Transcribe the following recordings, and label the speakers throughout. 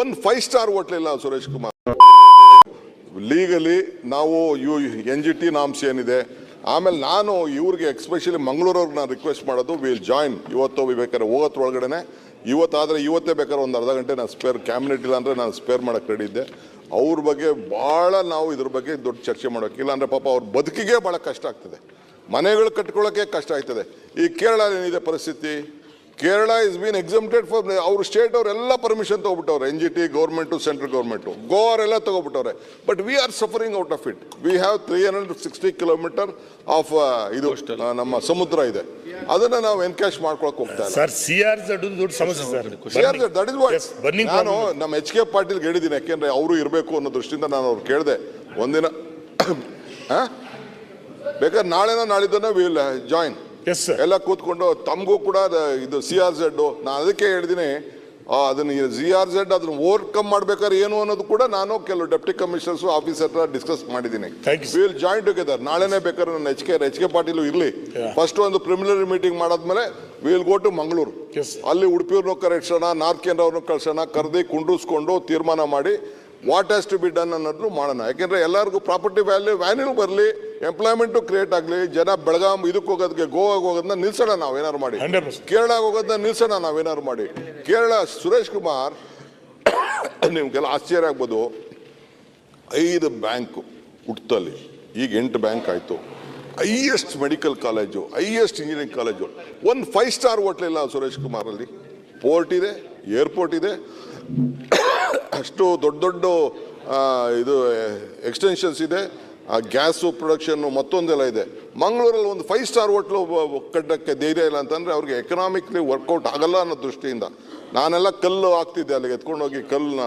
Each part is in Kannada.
Speaker 1: ಒಂದು ಫೈವ್ ಸ್ಟಾರ್ ಹೋಟ್ಲ್ ಇಲ್ಲ ಸುರೇಶ್ ಕುಮಾರ್. ಲೀಗಲಿ ನಾವು U N G T norms ಏನಿದೆ, ಆಮೇಲೆ ನಾನು ಇವ್ರಿಗೆ ಎಕ್ಸ್ಪೆಷಲಿ ಮಂಗಳೂರವ್ರಿಗೆ ನಾನು ರಿಕ್ವೆಸ್ಟ್ ಮಾಡೋದು ವಿಲ್ ಜಾಯಿನ್ ಇವತ್ತು ಬೇಕಾದ್ರೆ ಹೋಗೋದ್ರೊಳಗಡೆ ಇವತ್ತಾದರೆ ಇವತ್ತೇ ಬೇಕಾದ್ರೆ ಒಂದು ಅರ್ಧ ಗಂಟೆ ನಾನು ಸ್ಪೇರ್ ಕ್ಯಾಬಿನೆಟ್ ಇಲ್ಲ ಅಂದರೆ ನಾನು ಸ್ಪೇರ್ ಮಾಡೋಕ್ಕೆ ರೆಡಿ ಇದ್ದೆ. ಅವ್ರ ಬಗ್ಗೆ ಭಾಳ ನಾವು ಇದ್ರ ಬಗ್ಗೆ ದೊಡ್ಡ ಚರ್ಚೆ ಮಾಡೋಕೆ. ಇಲ್ಲಾಂದರೆ ಪಾಪ ಅವ್ರ ಬದುಕಿಗೆ ಭಾಳ ಕಷ್ಟ ಆಗ್ತದೆ. ಮನೆಗಳು ಕಟ್ಕೊಳ್ಳೋಕ್ಕೆ ಕಷ್ಟ ಆಗ್ತದೆ. ಈ ಕೇರಳ ಏನಿದೆ ಪರಿಸ್ಥಿತಿ? Kerala is been exempted for ಅವ್ರ ಸ್ಟೇಟ್ ಅವರೆಲ್ಲ permission ತೊಗೊಬಿಟ್ಟವ್ರೆ N G T government central government Goa ಎಲ್ಲ ತೊಗೊಬಿಟ್ಟವ್ರೆ. But we are suffering out of it we have three hundred sixty kilometre of ಇದು ನಮ್ಮ ಸಮುದ್ರ ಇದೆ. ಅದನ್ನ ನಾವು ಎನ್ಕ್ಯಾಶ್ ಮಾಡ್ಕೊಳಕ್ ಹೋಗ್ತಾ ಇಲ್ಲ.
Speaker 2: ಸರ್ ಸಿ ಆರ್ ಝಡ್ ದೊಡ್ಡ ಸಮಸ್ಯೆ ಸರ್
Speaker 1: ದಟ್ ಇಸ್ ವಾಟ್ ನಾನು ನಮ್ಮ ಎಚ್ ಕೆ ಪಾಟೀಲ್ಗೆ ಹೇಳಿದ್ದೀನಿ. ಯಾಕೆಂದ್ರೆ ಅವರು ಇರಬೇಕು ಅನ್ನೋ ದೃಷ್ಟಿಯಿಂದ ನಾನು ಅವ್ರು ಕೇಳಿದೆ. ಒಂದಿನ ಆ? ಬೇಕಾದ್ರೆ ನಾಳೆನ ನಾಳಿದ್ದನ್ನ ವಿಲ್ ಜಾಯಿನ್ ಎಲ್ಲ ಕೂತ್ಕೊಂಡು ತಮಗೂ ಕೂಡ ಇದು ಸಿ ಆರ್ ಝೆಡ್ ನಾನು ಅದಕ್ಕೆ ಹೇಳಿದ್ದೀನಿ ಆ, ಅದನ್ನ ಜಿ ಆರ್ ಝೆಡ್ ಅದನ್ನ ಓವರ್ಕಮ್ ಮಾಡ್ಬೇಕಾದ್ರೆ ಏನು ಅನ್ನೋದು ಕೂಡ ನಾನು ಕೆಲವು ಡೆಪ್ಟಿ ಕಮಿಷನರ್ಸ್ ಆಫೀಸರ್ ಹತ್ರ ಡಿಸ್ಕಸ್ ಮಾಡಿದ್ದೀನಿ. ವಿಲ್ ಜಾಯಿನ್ ಟುಗೆದರ್ ನಾಳೆನೇ ಬೇಕಾದ್ರೆ ನನ್ನ H K H K Patil ಇರಲಿ. ಫಸ್ಟ್ ಒಂದು ಪ್ರಿಮಿನರಿ ಮೀಟಿಂಗ್ ಮಾಡಾದ್ಮೇಲೆ ವಿಲ್ ಗೋ ಟು ಮಂಗಳೂರು ಅಲ್ಲಿ ಉಡುಪಿಯವ್ರನ್ನೂ ಕರೆಸೋಣ ನಾರ್ತ್ ಕೇಂದ್ರ ಅವ್ರನ್ನೂ ಕಳ್ಸೋಣ ಕರೆದಿ ಕುಂಡ್ರಿಸ್ಕೊಂಡು ತೀರ್ಮಾನ ಮಾಡಿ what has to be done ಅನ್ನೋದು ಮಾಡೋಣ. ಯಾಕೆಂದ್ರೆ ಎಲ್ಲರಿಗೂ ಪ್ರಾಪರ್ಟಿ ವ್ಯಾಲ್ಯೂ ವ್ಯಾಲ್ಯೂ ಬರಲಿ ಎಂಪ್ಲಾಯ್ಮೆಂಟು ಕ್ರಿಯೇಟ್ ಆಗಲಿ ಜನ ಬೆಳಗಾಂ ಇದಕ್ಕೆ ಹೋಗೋದಕ್ಕೆ ಗೋವಾಗ ಹೋಗೋದನ್ನ ನಿಲ್ಸೋಣ ನಾವು ಏನಾರು ಮಾಡಿ.
Speaker 2: ಕೇರಳ
Speaker 1: ಕೇರಳಗೆ ಹೋಗೋದನ್ನ ನಿಲ್ಸೋಣ ನಾವೇನಾದ್ರು ಮಾಡಿ. ಕೇರಳ ಸುರೇಶ್ ಕುಮಾರ್ ನಿಮ್ಗೆಲ್ಲ ಆಶ್ಚರ್ಯ ಆಗ್ಬೋದು. ಐದು ಬ್ಯಾಂಕು ಹುಟ್ಟಲ್ಲಿ ಈಗ ಎಂಟು ಬ್ಯಾಂಕ್ ಆಯಿತು. Highest medical college highest engineering college. ಒಂದು ಫೈವ್ ಸ್ಟಾರ್ ಹೋಟ್ಲಿಲ್ಲ ಸುರೇಶ್ ಕುಮಾರಲ್ಲಿ. ಪೋರ್ಟ್ ಇದೆ ಏರ್ಪೋರ್ಟ್ ಇದೆ. ಅಷ್ಟು ದೊಡ್ಡ ದೊಡ್ಡ ಇದು ಎಕ್ಸ್ಟೆನ್ಷನ್ಸ್ ಇದೆ. ಆ ಗ್ಯಾಸು ಪ್ರೊಡಕ್ಷನ್ನು ಮತ್ತೊಂದೆಲ್ಲ ಇದೆ. ಮಂಗಳೂರಲ್ಲಿ ಒಂದು ಫೈವ್ ಸ್ಟಾರ್ ಹೋಟ್ಲು ಕಟ್ಟಕ್ಕೆ ಧೈರ್ಯ ಇಲ್ಲ ಅಂತಂದರೆ ಅವ್ರಿಗೆ ಎಕನಾಮಿಕ್ಲಿ ವರ್ಕೌಟ್ ಆಗಲ್ಲ ಅನ್ನೋ ದೃಷ್ಟಿಯಿಂದ ನಾನೆಲ್ಲ ಕಲ್ಲು ಆಗ್ತಿದ್ದೆ ಅಲ್ಲಿಗೆ, ಎತ್ಕೊಂಡೋಗಿ ಕಲ್ಲನ್ನ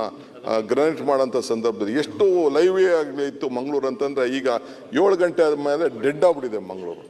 Speaker 1: ಗ್ರನೇಟ್ ಮಾಡೋಂಥ ಸಂದರ್ಭದಲ್ಲಿ. ಎಷ್ಟು ಲೈವೇ ಆಗಲಿ ಇತ್ತು ಮಂಗಳೂರು ಅಂತಂದರೆ ಈಗ ಏಳು ಗಂಟೆ ಆದಮೇಲೆ ಡೆಡ್ ಆಗ್ಬಿಟ್ಟಿದೆ ಮಂಗಳೂರು.